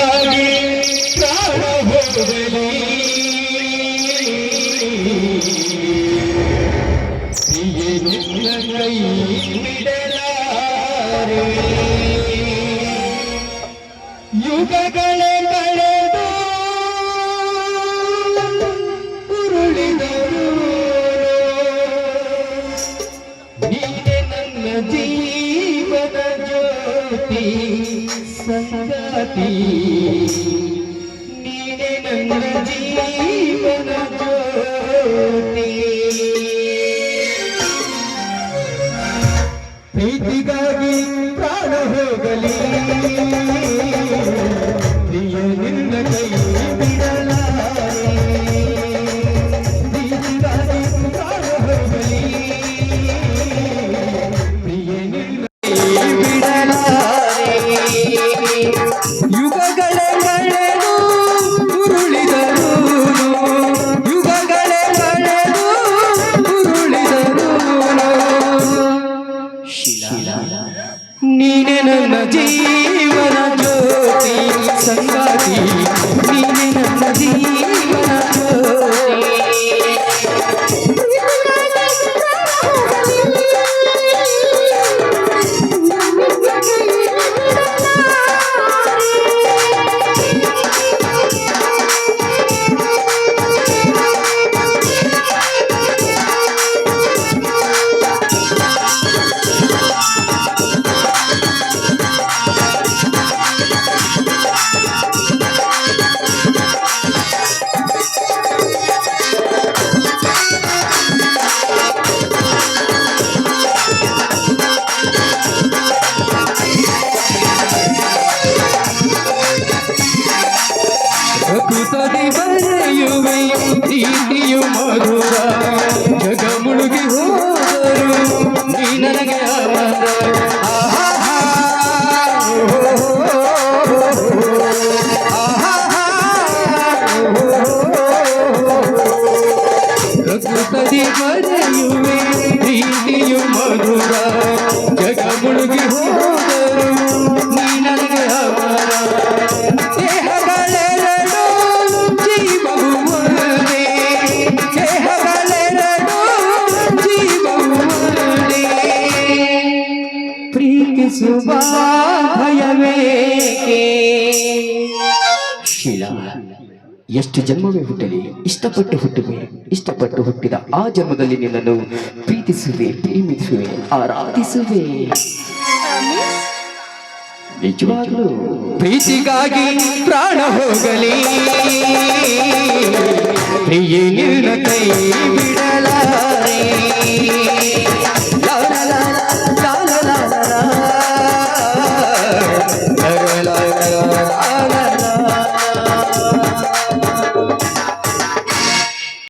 ಪ್ರೀತಿಗಾಗಿ ಪ್ರಾಣ ಹೋಗಲಿ ನಿನ್ನ ಕೈ ಬಿಡಲಾರೆ ಯುಗಗಳೇ ಕಳೆದು ಉರುಳಿದರು ನೀನೆ ನನ್ನ ಜೀವನ ಜ್ಯೋತಿ. ಸಂಗಾತಿ. ನೀನೆ ನನ್ನ ಜೀವನ ಪ್ರೀತಿಗಾಗಿ ಪ್ರಾಣ ಹೋಗಲಿ. ನನ್ನ ಜೀವನ ಮಧುರ ಜಗ ಮುಳುಗಿ ಹೋದರು ನೀ ನನಗೆ ಅಮರ. ಆಹಾಹಾ, ಆಹಾಹಾ, ಪ್ರಕೃತದಿ ಬರೆಯುವೆ ಪ್ರೀತಿಯು ಮಧುರ ಶೀಲಾ, ಎಷ್ಟು ಜನ್ಮವೇ ಹುಟ್ಟಲಿ? ಇಷ್ಟಪಟ್ಟು ಹುಟ್ಟುವೆ, ಇಷ್ಟಪಟ್ಟು ಹುಟ್ಟಿದ ಆ ಜನ್ಮದಲ್ಲಿ ನಿನ್ನನ್ನು ಪ್ರೀತಿಸುವೆ, ಪ್ರೇಮಿಸುವೆ, ಆರಾಧಿಸುವೆ. ನಿಜವಾಗ್ಲೂ ಪ್ರೀತಿಗಾಗಿ ಪ್ರಾಣ ಹೋಗಲಿ. ಪ್ರಿಯ Lord